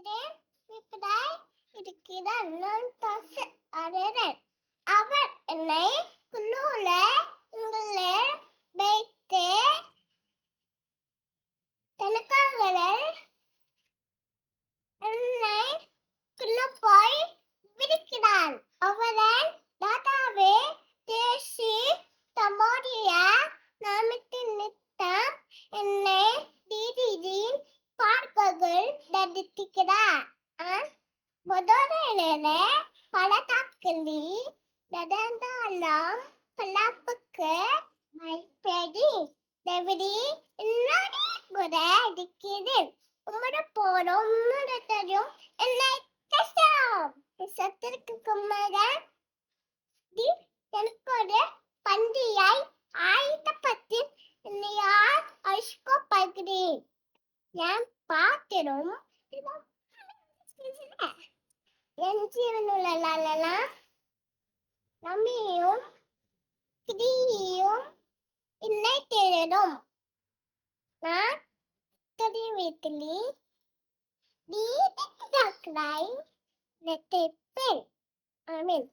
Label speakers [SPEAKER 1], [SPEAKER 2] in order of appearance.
[SPEAKER 1] இருக்கிறேன் இப்படாய் இருக்கிறார். நான் தசு அறன் அவர் என்னை முதலிலே பல நடந்தாலும் பலாப்புக்கு மைப்படி தேவடி இன்னொரு கூட அடிக்கிறது உங்களோட போறோம் உங்களோட தெரியும் என்னை கஷ்டம். சத்திற்கு கும்மக தி எனக்கு ஒரு பண்டிகை ஆயுதப்பட்டு என்னையார் பகிரேன் என் பாத்திரம் என் ஜீவனுள்ளலாம் நம்பியும் கிரியும் இல்லை தேடும் நான் கதி வீட்டிலே நீ நெட்டை பெண் ஆமீன்.